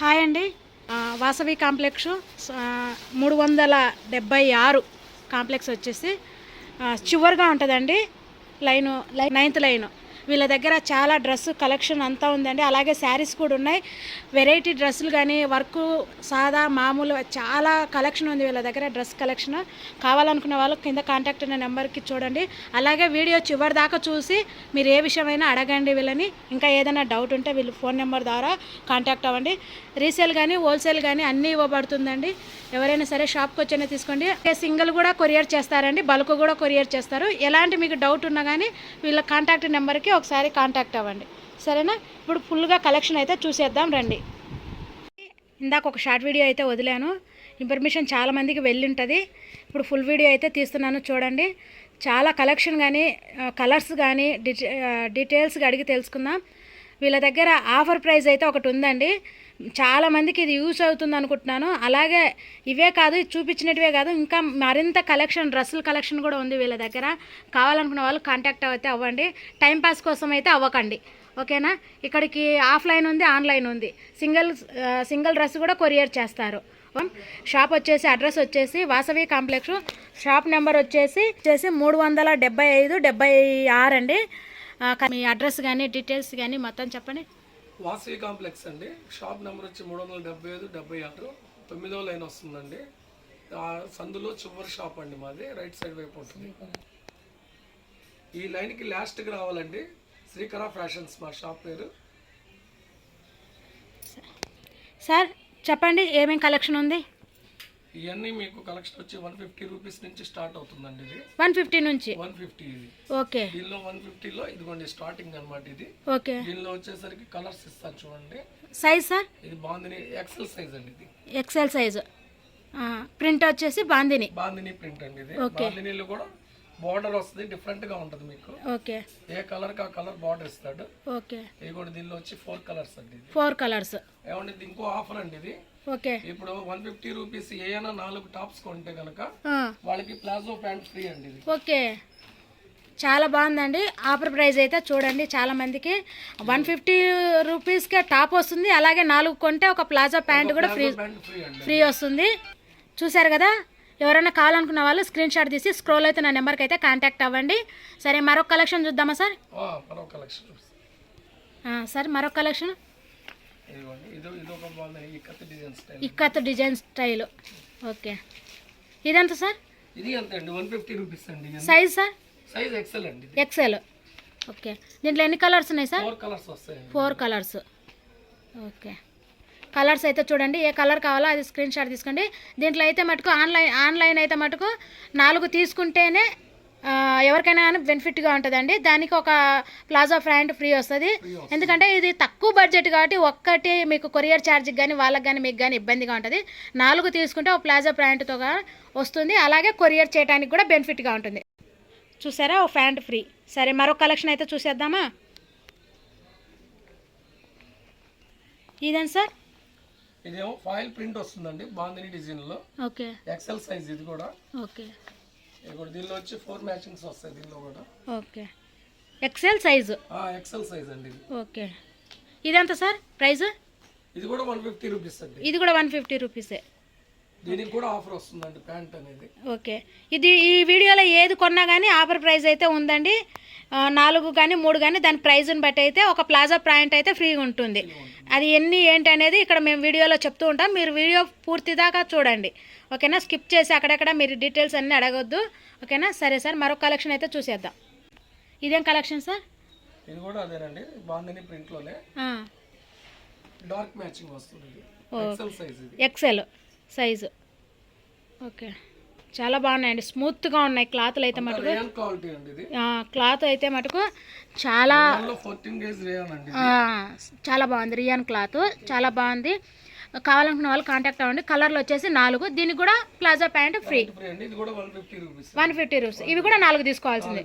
Hi అండి. Vasavi complex మూడు వందల డెబ్బై ఆరు కాంప్లెక్స్ వచ్చేసి చివరిగా ఉంటుందండి. Line line ninth line. వీళ్ళ దగ్గర చాలా డ్రెస్ కలెక్షన్ అంతా ఉందండి. అలాగే శారీస్ కూడా ఉన్నాయి. వెరైటీ డ్రెస్సులు కానీ వర్క్ సాదా మామూలు చాలా కలెక్షన్ ఉంది వీళ్ళ దగ్గర డ్రెస్ కలెక్షన్. కావాలనుకునే వాళ్ళు కింద కాంటాక్ట్ ఉన్న నెంబర్కి చూడండి. అలాగే వీడియో చివరి దాకా చూసి మీరు ఏ విషయమైనా అడగండి వీళ్ళని. ఇంకా ఏదైనా డౌట్ ఉంటే వీళ్ళు ఫోన్ నెంబర్ ద్వారా కాంటాక్ట్ అవ్వండి. రీసేల్ కానీ హోల్సేల్ కానీ అన్నీ ఇవ్వబడుతుందండి. ఎవరైనా సరే షాప్కి వచ్చైనా తీసుకోండి. సింగిల్ కూడా కొరియర్ చేస్తారండి. బల్క్ కూడా కొరియర్ చేస్తారు. ఎలాంటి మీకు డౌట్ ఉన్నా కానీ వీళ్ళ కాంటాక్ట్ నెంబర్కి ఒకసారి కాంటాక్ట్ అవ్వండి. సరేనా? ఇప్పుడు ఫుల్గా కలెక్షన్ అయితే చూసేద్దాం రండి. ఇందాక ఒక షార్ట్ వీడియో అయితే వదిలాను. ఇన్ఫర్మేషన్ చాలామందికి వెళ్ళి ఉంటుంది ఇప్పుడు ఫుల్ వీడియో అయితే తీస్తున్నాను చూడండి. చాలా కలెక్షన్ కానీ కలర్స్ కానీ డిటే డీటెయిల్స్గా అడిగి తెలుసుకుందాం. వీళ్ళ దగ్గర ఆఫర్ ప్రైస్ అయితే ఒకటి ఉందండి. చాలామందికి ఇది యూస్ అవుతుంది అనుకుంటున్నాను. అలాగే ఇవే కాదు చూపించినటివే కాదు. ఇంకా మరింత కలెక్షన్ డ్రెస్సుల కలెక్షన్ కూడా ఉంది వీళ్ళ దగ్గర. కావాలనుకున్న వాళ్ళు కాంటాక్ట్ అయితే అవ్వండి. టైంపాస్ కోసం అయితే అవ్వకండి. ఓకేనా? ఇక్కడికి ఆఫ్లైన్ ఉంది ఆన్లైన్ ఉంది. సింగిల్ సింగిల్ డ్రెస్ కూడా కొరియర్ చేస్తారు. షాప్ వచ్చేసి అడ్రస్ వచ్చేసి వాసవి కాంప్లెక్స్. షాప్ నెంబర్ వచ్చేసి వచ్చేసి మూడు వందల డెబ్బై ఐదు డెబ్బై ఆరు అండి. మీ అడ్రస్ కానీ డీటెయిల్స్ కానీ మొత్తం చెప్పండి. వాసవి కాంప్లెక్స్ అండి. షాప్ నెంబర్ వచ్చి మూడు వందల డెబ్బై ఐదు డెబ్బై ఆరు. తొమ్మిదో లైన్ వస్తుందండి. ఆ సందులో చివరి షాప్ అండి మాది. రైట్ సైడ్ వైపు ఉంటుంది. ఈ లైన్కి లాస్ట్కి రావాలండి. శ్రీకర ఫ్యాషన్స్ మా షాప్ పేరు. సార్ చెప్పండి ఏమేం కలెక్షన్ ఉంది? ఇవన్నీ మీకు కలెక్షన్ వచ్చి వన్ ఫిఫ్టీ రూపీస్ నుంచి స్టార్ట్ అవుతుందండి ఇది. వన్ ఫిఫ్టీ నుంచి? వన్ ఫిఫ్టీ ఇది. ఓకే. దీనిలో వన్ ఫిఫ్టీలో ఇదిగోండి స్టార్టింగ్ అన్నమాట ఇది. ఓకే. దీనిలో వచ్చేసరికి కలర్స్ ఇస్తాను చూడండి. సైజ్ సార్ ఇది బాగుంది ఎక్సెల్ సైజ్ అండి ఇది. ఎక్సెల్ సైజు ప్రింట్ వచ్చేసి బాందిని. బాందిని ప్రింట్ అండి ఇది. బాందినీలో కూడా బార్డర్ వస్తుంది డిఫరెంట్గా ఉంటది మీకు. ఓకే. ఏ కలర్కి ఆ కలర్ బార్డర్ ఇస్తాడు. ఓకే. ఇది కూడా దీనిలో వచ్చి ఫోర్ కలర్స్ అండి ఫోర్ కలర్స్ ఏమండి ఇంకో ఆఫర్ అండి ఇది. ఇప్పుడు వన్ ఫిఫ్టీ రూపీస్ ఏమైనా నాలుగు టాప్స్ కొంటే కనుక వాళ్ళకి ప్లాజో ప్యాంట్ ఫ్రీ అండి ఓకే. చాలా బాగుందండి. ఆఫర్ ప్రైస్ అయితే చూడండి చాలా మందికి. వన్ ఫిఫ్టీ రూపీస్కే టాప్ వస్తుంది. అలాగే నాలుగు కొంటే ఒక ప్లాజా ప్యాంట్ కూడా ఫ్రీ ఫ్రీ వస్తుంది. చూసారు కదా? ఎవరైనా కావాలనుకున్న వాళ్ళు స్క్రీన్ షాట్ తీసి స్క్రోల్ అయితే నా నెంబర్కి అయితే కాంటాక్ట్ అవ్వండి. సరే మరొక కలెక్షన్ చూద్దామా సార్? సార్ మరొక కలెక్షన్? ఇదిగోండి. ఇది ఇది ఒక బాగుంది ఈ కత్తి design style. Ikkat design style. Okay. ఇదెంత సార్? ఇది అంతే అండి? వన్ ఫిఫ్టీ రూపీస్ అండి సైజ్ సార్? సైజ్ ఎక్సెల్ అండి ఇది. XL okay. దీంట్లో ఎన్ని కలర్స్ ఉన్నాయి సార్? ఫోర్ కలర్స్ వస్తాయండి. Four colours okay. కలర్స్ అయితే చూడండి ఏ కలర్ కావాలో అది స్క్రీన్ షాట్ తీసుకోండి. దీంట్లో అయితే మటుకు ఆన్లైన్ ఆన్లైన్ అయితే మటుకు నాలుగు తీసుకుంటేనే ఎవరికైనా కానీ బెనిఫిట్గా ఉంటుందండి. దానికి ఒక ప్లాజా ప్యాంట్ ఫ్రీ వస్తుంది. ఎందుకంటే ఇది తక్కువ బడ్జెట్ కాబట్టి ఒక్కటి మీకు కొరియర్ ఛార్జ్కి కానీ వాళ్ళకి కానీ మీకు కానీ ఇబ్బందిగా ఉంటుంది. నాలుగు తీసుకుంటే ఒక ప్లాజా ప్యాంట్తో వస్తుంది. అలాగే కొరియర్ చేయడానికి కూడా బెనిఫిట్గా ఉంటుంది. చూసారా? ఓ ప్యాంట్ ఫ్రీ. సరే మరో కలెక్షన్ అయితే చూసేద్దామా? ఇదేంటి సార్? ఇదేమో ఫాయిల్ ప్రింట్ వస్తుందండి బాందిని డిజైన్లో ఓకే. ఎక్సెల్ సైజ్ ఇది కూడా. ఓకే. ఇది కూడా దీనిలో వచ్చి ఫోర్ మ్యాచింగ్స్ వస్తాయి దీనిలో కూడా. ఓకే. ఎక్సెల్ సైజు ఆ ఎక్సెల్ సైజ్ అండి ఇది. ఓకే. ఇదెంత సార్? ప్రైస్? ఇది కూడా వన్ ఫిఫ్టీ రూపీస్ అండి. ఇది కూడా వన్ ఫిఫ్టీ రూపీసే దీనికి కూడా ఆఫర్ వస్తుందండి ప్యాంట్ అనేది. ఓకే. ఇది ఈ వీడియోలో ఏది కొన్నా కానీ ఆఫర్ ప్రైస్ అయితే ఉందండి. నాలుగు కానీ మూడు కానీ దాని ప్రైజ్ని బట్టి అయితే ఒక ప్లాజా ప్యాంట్ అయితే ఫ్రీగా ఉంటుంది. అది ఎన్ని ఏంటి అనేది ఇక్కడ మేము వీడియోలో చెప్తూ ఉంటాం. మీరు వీడియో పూర్తి దాకా చూడండి. ఓకేనా? స్కిప్ చేసి అక్కడక్కడ మీరు డీటెయిల్స్ అన్నీ అడగొద్దు. ఓకేనా? సరే సార్ మరొక కలెక్షన్ అయితే చూసేద్దాం. ఇదేం కలెక్షన్ సార్? ఇది కూడా అదేనండి. బాందిని ప్రింట్లోనే డార్క్ మ్యాచింగ్ వస్తుంది XL size XL size. Okay. చాలా బాగున్నాయండి. స్మూత్గా ఉన్నాయి. క్లాత్లు అయితే మటుకు రేయన్ క్వాలిటీ అండి ఇది. ఆ, క్లాత్ అయితే మటుకు చాలా చాలా బాగుంది. రియాన్ క్లాత్ చాలా బాగుంది. కావాలనుకున్న వాళ్ళు కాంటాక్ట్ అవ్వండి. కలర్లు వచ్చేసి నాలుగు. దీనికి కూడా palazzo pant free. One fifty rupees ఇవి కూడా నాలుగు తీసుకోవాల్సింది.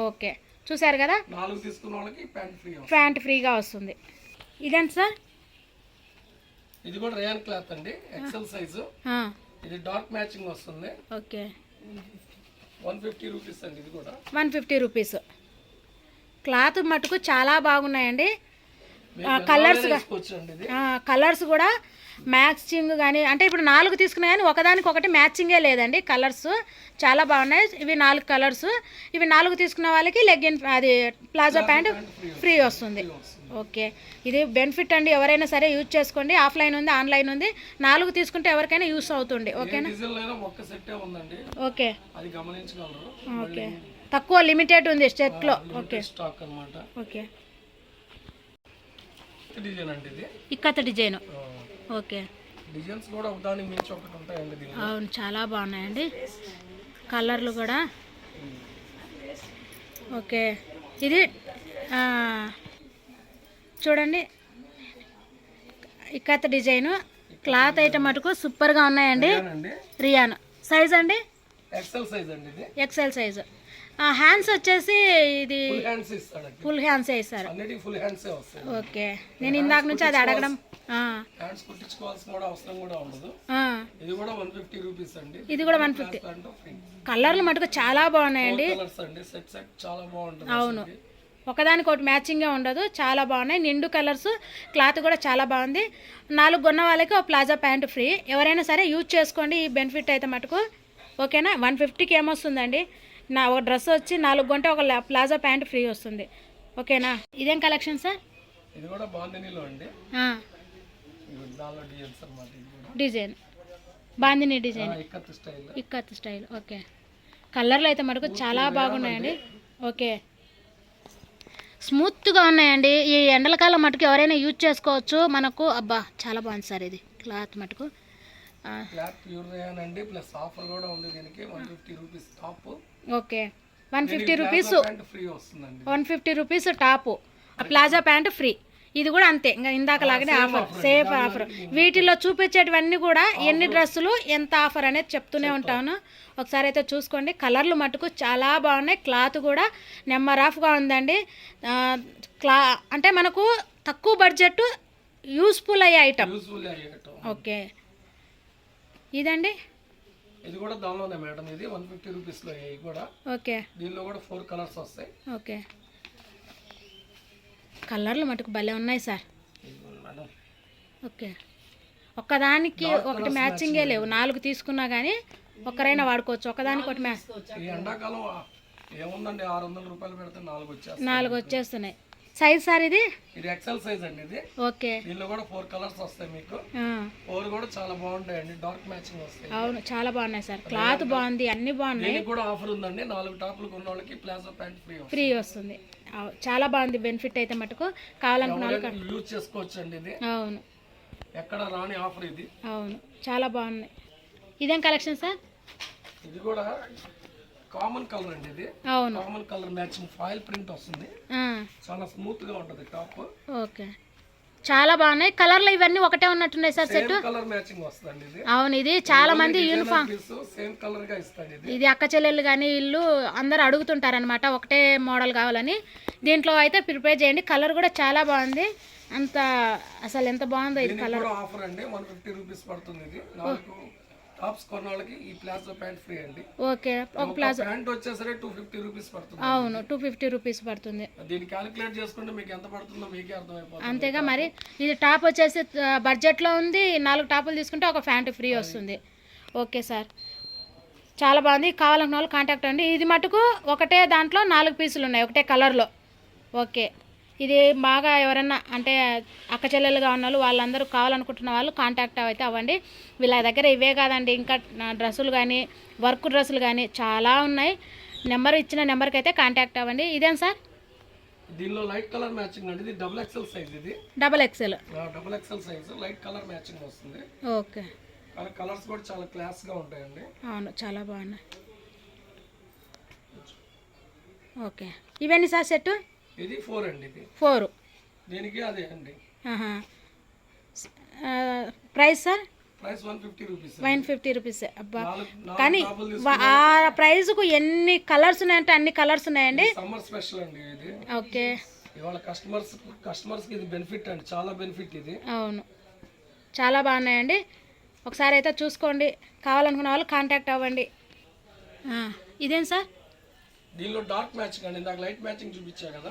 ఓకే. చూసారు కదా? నాలుగు తీసుకున్న వాళ్ళకి ప్యాంట్ ఫ్రీ ప్యాంట్ ఫ్రీగా వస్తుంది. ఇదేంటి సార్. ఇది కూడా రేయన్ క్లాత్ అండి ఎక్సెల్ సైజు ఇది డార్క్ మ్యాచింగ్ వస్తుంది. ఓకే. వన్ ఫిఫ్టీ రూపీస్ అండి ఇది కూడా. వన్ ఫిఫ్టీ రూపీస్ క్లాత్ మటుకు చాలా బాగున్నాయండి. కలర్స్ కలర్స్ కూడా మ్యాచింగ్ కానీ అంటే ఇప్పుడు నాలుగు తీసుకున్నా కానీ ఒకదానికి ఒకటి మ్యాచింగే లేదండి కలర్స్ చాలా బాగున్నాయి. ఇవి నాలుగు కలర్స్ ఇవి నాలుగు తీసుకున్న వాళ్ళకి లెగ్గిన్ అది ప్లాజా ప్యాంట్ ఫ్రీ వస్తుంది. ఓకే. ఇది బెనిఫిట్ అండి. ఎవరైనా సరే యూజ్ చేసుకోండి. ఆఫ్లైన్ ఉంది ఆన్లైన్ ఉంది. నాలుగు తీసుకుంటే ఎవరికైనా యూస్ అవుతుంది. ఓకేనా? ఓకే. ఓకే. తక్కువ లిమిటెడ్ ఉంది స్టెట్లో ఓకే. స్టాక్ అన్నమాట. Okay. Ikkat design okay. Design కూడా ఒకదానికి మించి ఒకటి ఉంటాయండి అవును చాలా బాగున్నాయండి. కలర్లు కూడా. ఓకే. ఇది ఆ, చూడండి. ఇక్కత డిజైను. క్లాత్ అయితే మటుకు సూపర్గా ఉన్నాయండి. రియాన్ సైజ్ అండి? ఎక్సెల్ సైజ్ అండి ఇది. ఎక్సెల్ సైజు హ్యాండ్స్ వచ్చేసి ఇది ఫుల్ హ్యాండ్స్ వస్తాయి ఓకే. నేను ఇందాక నుంచి అది అడగడం. ఆ, హ్యాండ్స్ కుట్టించుకోవాల్సిన కూడా అవసరం కూడా ఉండదు. ఆ. ఇది కూడా వన్ ఫిఫ్టీ కలర్లు మటుకు చాలా బాగున్నాయండి. కలర్స్ అండి. సెట్ సెట్ చాలా బాగుంటుంది అవును. ఒకదానికి ఒకటి మ్యాచింగ్గా ఉండదు. చాలా బాగున్నాయి. నిండు కలర్స్ క్లాత్ కూడా చాలా బాగుంది. నాలుగు కొన్న వాళ్ళకి ఒక ప్లాజా ప్యాంట్ ఫ్రీ. ఎవరైనా సరే యూజ్ చేసుకోండి. ఈ బెనిఫిట్ అయితే మటుకు ఓకేనా? వన్ ఫిఫ్టీకి ఏమొస్తుందండి? నా ఒక డ్రెస్ వచ్చి నాలుగు కొంటే ఒక ప్లాజా ప్యాంట్ ఫ్రీ వస్తుంది. ఓకేనా? ఇదేం కలెక్షన్ సార్? ఇది కూడా బాందినీలో అండి. Design. Bandhani design. Ikkat style. Ikkat style. Okay. కలర్లు అయితే మటుకు చాలా బాగున్నాయండి. ఓకే. స్మూత్గా ఉన్నాయండి. ఈ ఎండలకాలం మటుకు ఎవరైనా యూజ్ చేసుకోవచ్చు. మనకు అబ్బా చాలా బాగుంది సార్ ఇది. క్లాత్ మటుకు. ఆ, క్లాత్ ప్యూర్ రేయన్ అండి ప్లస్ ఆఫర్ కూడా ఉంది దీనికి. One fifty rupees top. Okay. One fifty rupees one fifty rupees top. Palazzo pant free. ఇది కూడా అంతే. ఇంకా ఇందాక లాగానే ఆఫర్ సేఫ్ ఆఫర్. వీటిలో చూపించేటివన్నీ కూడా ఎన్ని డ్రెస్సులు ఎంత ఆఫర్ అనేది చెప్తూనే ఉంటాను. ఒకసారి అయితే చూసుకోండి. కలర్లు మటుకు చాలా బాగున్నాయి. క్లాత్ కూడా నెంబర్ ఆఫ్గా ఉందండి. క్లా అంటే మనకు తక్కువ బడ్జెట్ యూస్ఫుల్ అయ్యే ఐటమ్. ఓకే. ఇదండి? ఇది కూడా దానిలోనే మేడం. ఇది వన్ ఫిఫ్టీ రూపీస్లో అయ్యాయి కూడా. ఓకే. దీనిలో కూడా ఫోర్ కలర్స్ వస్తాయి. ఓకే. కలర్లు మటుకు భలే ఉన్నాయి సార్. ఓకే. ఒక్కదానికి ఒకటి మ్యాచింగే లేవు. నాలుగు తీసుకున్నా కానీ ఒక్కరైనా వాడుకోవచ్చు. ఒకదానికి ఒకటి మ్యాచ్ ఈ ఎండాకాలం ఏముందండి? ఆరు వందల రూపాయలు పెడితే నాలుగు వచ్చేస్తాయి నాలుగు వచ్చేస్తున్నాయి. సైజ్ సార్ ఇది? ఇది ఎక్సెల్ సైజ్ అండి ఇది. ఓకే. దీనిలో కూడా ఫోర్ కలర్స్ వస్తాయి మీకు. ఫోర్ కూడా చాలా బాగుంటాయండి. డార్క్ మ్యాచింగ్ వస్తాయి. అవును చాలా బాగున్నాయి సార్. క్లాత్ బాగుంది అన్నీ బాగున్నాయి. కూడా ఆఫర్ ఉందండి. నాలుగు టాపులు కొన్న వాళ్ళకి ప్లాజో ప్యాంట్ ఫ్రీ ఫ్రీ వస్తుంది. చాలా బాగుంది బెనిఫిట్ అయితే మటుకు. కావాలనుకున్న యూజ్ చేసుకోవచ్చు అండి ఇది. అవును. ఎక్కడ రాని ఆఫర్ ఇది. అవును. చాలా బాగున్నాయి ఇదేం కలెక్షన్ సార్? ఇది కూడా కామన్ కలర్ అండి ఇది. అవును. Common colour matching foil print వస్తుంది. చాలా స్మూత్గా ఉంటది టాప్. ఓకే. చాలా బాగున్నాయి. కలర్లు ఇవన్నీ ఒకటే ఉన్నట్టున్నాయి సార్ సెట్? కలర్ అవును ఇది చాలా మంది యూనిఫామ్ కలర్ ఇది. అక్క చెల్లెళ్ళు కానీ ఇల్లు అందరు అడుగుతుంటారనమాట ఒకటే మోడల్ కావాలని. దీంట్లో అయితే ప్రిపేర్ చేయండి. కలర్ కూడా చాలా బాగుంది. అంత అసలు ఎంత బాగుందో ఇది కూడా ఆఫర్ అండి. వన్ ఫిఫ్టీ రూపీస్ పడుతుంది ఇది. నాలుగు టాప్స్ కొన్న వాళ్ళకి ఈ ప్లాజో ప్యాంట్ ఫ్రీ అండి. ఓకే ఒక ప్లాజా ప్యాంట్ వచ్చేసరి టూ ఫిఫ్టీ రూపీస్ పడుతుంది. అవును టూ ఫిఫ్టీ రూపీస్ పడుతుంది. దీన్ని క్యాలిక్యులేట్ చేసుకుంటే మీకు ఎంత పడుతుందో మీకే అర్థమైపోతుంది. అంతేగా మరి ఇది టాప్ వచ్చేసి బడ్జెట్లో ఉంది నాలుగు టాపులు తీసుకుంటే ఒక ప్యాంట్ ఫ్రీ వస్తుంది. Okay sir. చాలా బాగుంది. కావాలనుకున్న వాళ్ళు కాంటాక్ట్ అండి. ఇది మటుకు ఒకటే దాంట్లో నాలుగు పీసులు ఉన్నాయి ఒకటే కలర్లో ఓకే. ఇది బాగా ఎవరన్నా అంటే అక్క చెల్లెలుగా ఉన్న వాళ్ళు వాళ్ళందరూ కావాలనుకుంటున్న వాళ్ళు కాంటాక్ట్ అయితే అవ్వండి. వీళ్ళ దగ్గర ఇవే కాదండి. ఇంకా డ్రెస్సులు కానీ వర్క్ డ్రెస్సులు కానీ చాలా ఉన్నాయి. నెంబర్ ఇచ్చిన నెంబర్కి అయితే కాంటాక్ట్ అవ్వండి. ఇదేం సార్? దీనిలో లైట్ కలర్ మ్యాచింగ్ అండి. ఇది డబుల్ ఎక్సెల్ సైజ్ ఇది. Double XL double XL size light colour matching వస్తుంది. ఓకే. కలర్స్ కూడా చాలా క్లాస్గా ఉంటాయండి. అవును చాలా బాగున్నాయి. ఓకే. ఇవన్నీ సార్ సెట్ ఇది ఫోర్ అండి ఇది. ఫోర్. దీనికి అదే అండి. Price sir? One fifty rupees అబ్బా. కానీ ఆ ప్రైస్కు ఎన్ని కలర్స్ ఉన్నాయంటే అన్ని కలర్స్ ఉన్నాయండి? సమ్మర్ స్పెషల్ అండి ఇది. ఓకే. ఇవాళ కస్టమర్స్ కస్టమర్స్కి ఇది బెనిఫిట్ అండి. చాలా బెనిఫిట్ ఇది. అవును. చాలా బాగున్నాయండి ఒకసారి అయితే చూసుకోండి. కావాలనుకున్న వాళ్ళు కాంటాక్ట్ అవ్వండి. ఇదేం సార్? దీనిలో డార్క్ మ్యాచింగ్ అండి. ఇందాక లైట్ మ్యాచింగ్ చూపించా కదా?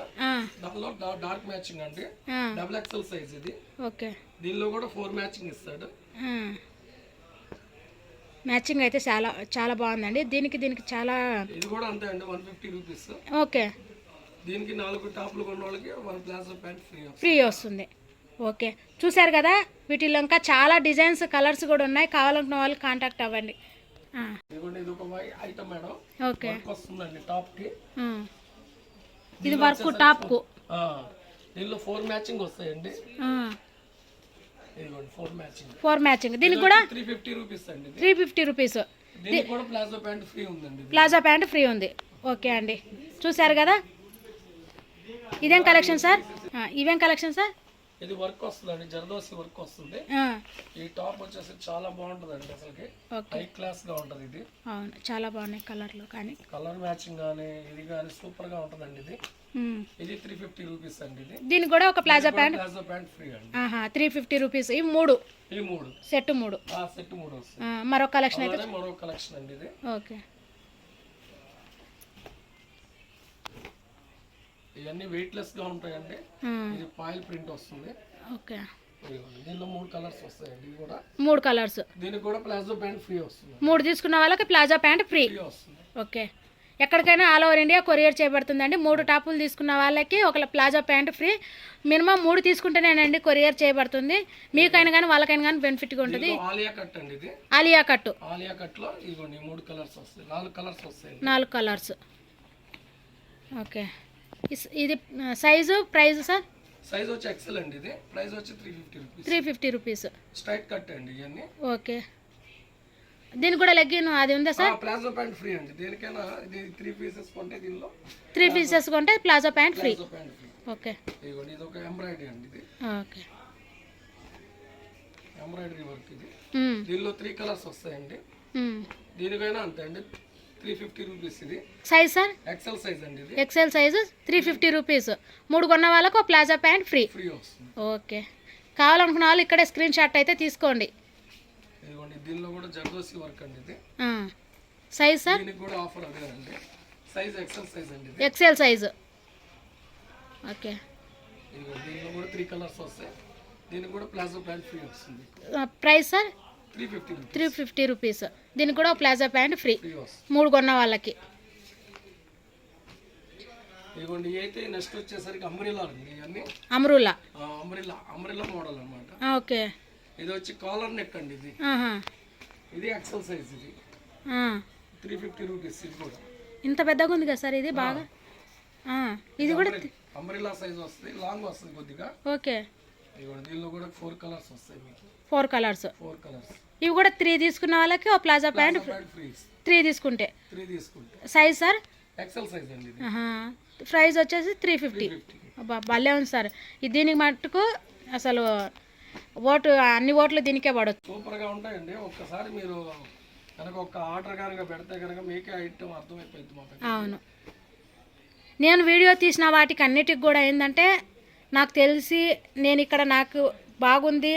దానిలో డార్క్ మ్యాచింగ్ అండి. డబుల్ ఎక్సెల్ సైజ్ ఇది. ఓకే. దీనిలో కూడా ఫోర్ మ్యాచింగ్ ఇస్తాడు. మ్యాచింగ్ అయితే చాలా చాలా బాగుందండి. దీనికి దీనికి చాలా ఇది కూడా అంతే అండి వన్ ఫిఫ్టీ రూపీస్ ఓకే. దీనికి నాలుగు టాప్లు కొన్న వాళ్ళకి one palazzo pant free free వస్తుంది. ఓకే. చూశారు కదా వీటిలో ఇంకా చాలా డిజైన్స్ కలర్స్ కూడా ఉన్నాయి. కావాలనుకున్న వాళ్ళు కాంటాక్ట్ అవ్వండి. ఇదిగోండి ఇది ఒక ఐటమ్ మేడం. ఓకే. వర్క్ వస్తుందండి టాప్కి. ఇది వర్క్ ఆ, దీనిలో ఫోర్ మ్యాచింగ్ వస్తాయండి. ఇదిగోండి ఫోర్ మ్యాచింగ్ ఫోర్ మ్యాచింగ్ దీనికి కూడా త్రీ ఫిఫ్టీ రూపీస్ అండి త్రీ ఫిఫ్టీ రూపీస్ దీనికి కూడా ప్లాజో ప్యాంట్ ఫ్రీ ఉందండి. ప్లాజా ప్యాంట్ ఫ్రీ ఉంది. ఓకే అండి. చూశారు కదా? ఇదేం కలెక్షన్ సార్ ఇవేం కలెక్షన్ సార్ ఇది వర్క్ వస్తుందండి జర్దోసి వర్క్ వస్తుంది. ఈ టాప్ వచ్చేసి చాలా బాగుంటుందండి అసలుకి. ఓకే. హై క్లాస్గా ఉంటది ఇది. అవును చాలా బాగున్నాయి కలర్లు కానీ. కలర్ మ్యాచింగ్ కానీ ఇది కానీ సూపర్గా ఉంటుందండి ఇది. ఇది త్రీ ఫిఫ్టీ రూపీస్ అండి ఇది. దీనికి కూడా ఒక palazzo pant? Palazzo pant free అండి. ఆహా త్రీ ఫిఫ్టీ రూపీస్ ఈ మూడు? ఈ మూడు. సెట్ మూడు. సెట్ మూడు మరో కలెక్షన్ అయితే మరో కలెక్షన్ అండి ఇది. ఓకే. ఇవన్నీ వెయిట్ లెస్గా ఉంటాయండి. ఆ, ఇది పాయిల్ ప్రింట్ వస్తుంది. ఓకే. దీనిలో మూడు కలర్స్ వస్తాయండి ఇది కూడా. మూడు కలర్స్ దీనికి కూడా ప్లాజో ప్యాంట్ ఫ్రీ వస్తుంది. మూడు తీసుకున్న వాళ్ళకి ప్లాజా ప్యాంట్ ఫ్రీ. వస్తుంది. ఓకే. ఎక్కడికైనా ఆల్ ఓవర్ ఇండియా కొరియర్ చేయబడుతుందండి. మూడు టాపులు తీసుకున్న వాళ్ళకి ఒక ప్లాజా ప్యాంట్ ఫ్రీ. మినిమం మూడు తీసుకుంటేనేనండి కొరియర్ చేయబడుతుంది. మీకైనా కానీ వాళ్ళకైనా కానీ బెనిఫిట్గా ఉంటుంది. ఆలియా కట్ అండి ఇది. ఆలియా కట్టు. ఆలియా మూడు కలర్స్ వస్తాయి. నాలుగు కలర్స్ వస్తాయి నాలుగు కలర్స్ ఓకే. ఇది సైజు ప్రైస్ సార్? సైజ్ వచ్చి ఎక్సెల్ అండి ఇది. ప్రైస్ వచ్చి three fifty rupees three fifty rupees straight cut అండి ఇవన్నీ. ఓకే. దీనికి కూడా లెగ్గిన్ అది ఉందా సార్? ప్లాజో ప్యాంట్ ఫ్రీ అండి. దేనికైనా ఇది త్రీ పీసెస్ కొంటే దీనిలో త్రీ పీసెస్ కొంటే ప్లాజా ప్యాంట్ ఫ్రీ. ఓకే. ఇదిగోండి ఇది ఒక ఎంబ్రాయిడరీ అండి ఇది. ఓకే. ఎంబ్రాయిడరీ వర్క్ ఇది. దీనిలో త్రీ కలర్స్ వస్తాయండి. దీనికైనా అంతే అండి. త్రీ ఫిఫ్టీ రూపీస్ ఇది. సైజ్ సార్ ఎక్సెల్ సైజ్ అండి ఇది. XL size three fifty rupees. మూడు కొన్న వాళ్ళకు ప్లాజా ప్యాంట్ ఫ్రీ ఫ్రీ వస్తుంది. ఓకే కావాలనుకున్న వాళ్ళు ఇక్కడే స్క్రీన్ షాట్ అయితే తీసుకోండి. ఇదిగోండి దీనిలో కూడా జర్దోసి వర్క్ అండి ఇది. ఆ. సైజ్ సార్ దీనికి కూడా ఆఫర్ అదేనండి సైజ్ ఎక్సెల్ సైజ్ అండి ఇది. ఎక్సెల్ సైజు ఓకే ఇదిగో దీనిలో కూడా త్రీ కలర్స్ వస్తాయి. దీనికి కూడా ప్లాజో ప్యాంట్ ఫ్రీ వస్తుంది. Price sir three fifty rupees. దీనికి కూడా ప్లాజా ప్యాంట్ ఫ్రీ. మూడు కొన్న వాళ్ళకి. ఇదిగోండి అయితే నెక్స్ట్ వచ్చేసరికి అంబ్రిల్లా అండి ఇవన్నీ. Umbrella. Umbrella umbrella model okay. ఇది వచ్చి కాలర్ నెక్ అండి ఇది. ఇది ఎక్సెల్ సైజ్ ఇది. ఆ. త్రీ ఫిఫ్టీ రూపీస్ ఇది కూడా. ఇంత పెద్దగా ఉంది కదా సార్ ఇది బాగా. ఇది కూడా అంబ్రిల్లా సైజ్ వస్తుంది. లాంగ్ వస్తుంది కొద్దిగా. ఓకే. ఇదిగోండి దీనిలో కూడా ఫోర్ కలర్స్ వస్తాయి మీకు. Four colours. ఇవి కూడా త్రీ తీసుకున్న వాళ్ళకి ఒక ప్లాజా ప్యాంట్ త్రీ తీసుకుంటే. Size sir. ప్రైస్ వచ్చేసి త్రీ ఫిఫ్టీ భలే ఉంది సార్ ఇది దీనికి మట్టుకు అసలు ఓటు అన్ని ఓట్లు దీనికే పడవచ్చు సూపర్గా ఉంటాయండి. ఒక్కసారి మీరు కనుక ఒక ఆర్డర్ కనుక పెడితే కనుక మీకే ఐటమ్ అర్థమైపోయింది అవును. నేను వీడియో తీసిన వాటికి అన్నిటికి కూడా ఏంటంటే నాకు తెలిసి నేను ఇక్కడ నాకు బాగుంది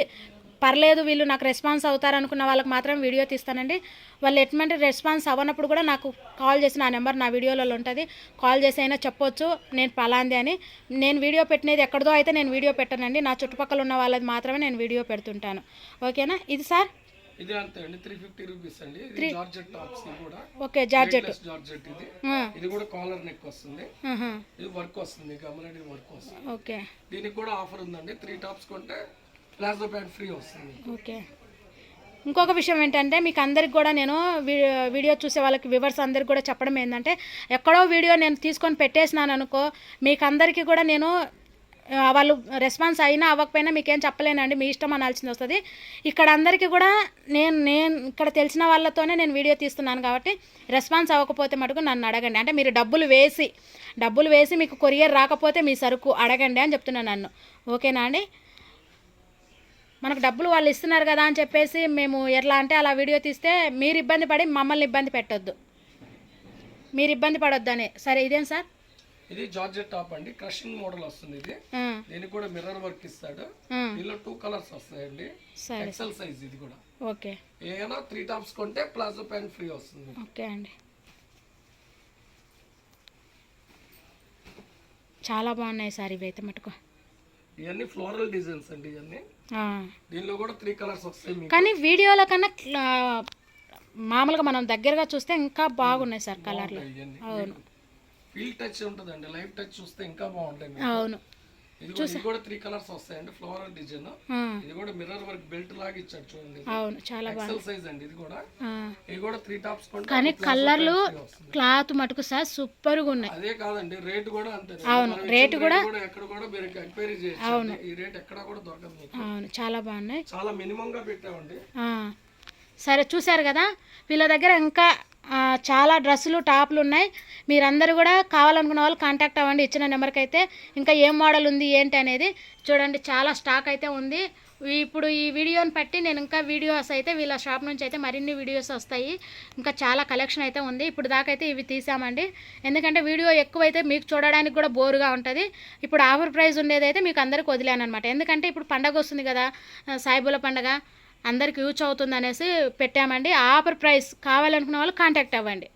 పర్లేదు వీళ్ళు నాకు రెస్పాన్స్ అవుతారు అనుకున్న వాళ్ళకి మాత్రం వీడియో తీస్తానండి. వాళ్ళు ఎటువంటి రెస్పాన్స్ అవ్వనప్పుడు కూడా నాకు కాల్ చేసి నా నెంబర్ నా వీడియోలలో ఉంటుంది. కాల్ చేసి అయినా చెప్పొచ్చు నేను పలాంది అని. నేను వీడియో పెట్టినది ఎక్కడిదో అయితే నేను వీడియో పెట్టనండి. నా చుట్టుపక్కల ఉన్న వాళ్ళది మాత్రమే నేను వీడియో పెడుతుంటాను. ఓకేనా? ఇది సార్? ఇది అంతే అండి. త్రీ ఫిఫ్టీ రూపీస్ అండి. ఇది జార్జెట్ టాప్స్ ఇది కూడా. Okay georgette. ప్లస్ జార్జెట్ ఇది. ఇది కూడా కాలర్ నెక్ వస్తుంది. ఇది వర్క్ వస్తుంది మీకు అమలెడ్ వర్క్ వస్తుంది. ఓకే. దీనికి కూడా ఆఫర్ ఉందండి. త్రీ టాప్స్ కొంటే ప్లాజో ప్యాంట్ ఫ్రీ వస్తుంది. ఓకే. ఇంకొక విషయం ఏంటంటే మీకు అందరికి కూడా నేను వీ- వీడియో చూసే వాళ్ళకి వివర్స్ అందరికి కూడా చెప్పడం ఏంటంటే ఎక్కడో వీడియో నేను తీసుకొని పెట్టేసినాను అనుకో మీకు అందరికీ కూడా నేను వాళ్ళు రెస్పాన్స్ అయినా అవ్వకపోయినా మీకేం చెప్పలేనండి మీ ఇష్టం అనాల్సింది వస్తుంది. ఇక్కడ అందరికీ కూడా నేను నేను ఇక్కడ తెలిసిన వాళ్ళతోనే నేను వీడియో తీస్తున్నాను కాబట్టి రెస్పాన్స్ అవ్వకపోతే మటుకు నన్ను అడగండి. అంటే మీరు డబ్బులు వేసి డబ్బులు వేసి మీకు కొరియర్ రాకపోతే మీ సరుకు అడగండి అని చెప్తున్నాను నన్ను. ఓకేనా అండి? మనకు డబ్బులు వాళ్ళు ఇస్తున్నారు కదా అని చెప్పేసి మేము ఎట్లా అంటే అలా వీడియో తీస్తే మీరు ఇబ్బంది పడి మమ్మల్ని ఇబ్బంది పెట్టొద్దు. మీరు ఇబ్బంది పడొద్దని. సరే ఇదేం సార్? ఇది జార్జెట్ టాప్ అండి. క్రషింగ్ మోడల్ వస్తుంది ఇది. దీనికి కూడా మిర్రర్ వర్క్ ఇస్తాడు. దీనిలో టూ కలర్స్ వస్తాయండి. సరే. ఎక్సెల్ సైజ్ ఇది కూడా. ఓకే. ఏమైనా త్రీ టాప్స్ కొంటే ప్లాజో ప్యాంట్ ఫ్రీ వస్తుంది. ఓకే అండి. చాలా బాగున్నాయి సార్ ఇవి అయితే మటుకు. ఇవన్నీ ఫ్లోరల్ డిజైన్స్ అండి ఇవన్నీ. దీనిలో కూడా త్రీ కలర్స్ వస్తాయి కానీ వీడియోల కన్నా మామూలుగా మనం దగ్గరగా చూస్తే ఇంకా బాగున్నాయి సార్ కలర్లు అవును. ఫీల్ టచ్ ఉంటుందండి లైవ్ టచ్ చూస్తే ఇంకా బాగుంటాయి. అవును. ఇది కూడా త్రీ కలర్స్ వస్తాయండి ఫ్లోరల్ డిజైన్ ఆ, ఇది కూడా మిర్రర్ వర్క్ బెల్ట్ లాగా ఇచ్చాడు చూడండి అవును చాలా బాగుంది. సైజ్ అండి ఇది కూడా. ఇది కూడా త్రీ టాప్స్ కానీ కలర్లు. క్లాత్ మటుకు సార్ సూపర్గా ఉన్నాయి. అదే కాదండి రేట్ కూడా అంతే అవును, రేటు కూడా- ఎక్కడ కూడా మీరు ఎంక్వైరీ చేయొచ్చు ఈ రేట్ ఎక్కడ కూడా దొరకదు అవును చాలా బాగున్నాయి. చాలా మినిమం గా పెట్టామండి. సరే చూశారు కదా? వీళ్ళ దగ్గర ఇంకా చాలా డ్రెస్సులు టాప్లు ఉన్నాయి. మీరందరూ కూడా కావాలనుకున్న వాళ్ళు కాంటాక్ట్ అవ్వండి ఇచ్చిన నెంబర్కి అయితే. ఇంకా ఏం మోడల్ ఉంది ఏంటి అనేది చూడండి. చాలా స్టాక్ అయితే ఉంది. ఇప్పుడు ఈ వీడియోని బట్టి నేను ఇంకా వీడియోస్ అయితే వీళ్ళ షాప్ నుంచి అయితే మరిన్ని వీడియోస్ వస్తాయి. ఇంకా చాలా కలెక్షన్ అయితే ఉంది. ఇప్పుడు దాకా అయితే ఇవి తీసామండి. ఎందుకంటే వీడియో ఎక్కువైతే మీకు చూడడానికి కూడా బోరుగా ఉంటుంది. ఇప్పుడు ఆఫర్ ప్రైస్ ఉండేది అయితే మీకు అందరికి వదిలేను అనమాట ఎందుకంటే ఇప్పుడు పండగ వస్తుంది కదా సాయిబుల పండగ. అందరికి యూజ్ అవుతుంది అనేసి పెట్టామండి. ఆఫర్ ప్రైస్ కావాలనుకున్న వాళ్ళు కాంటాక్ట్ అవ్వండి.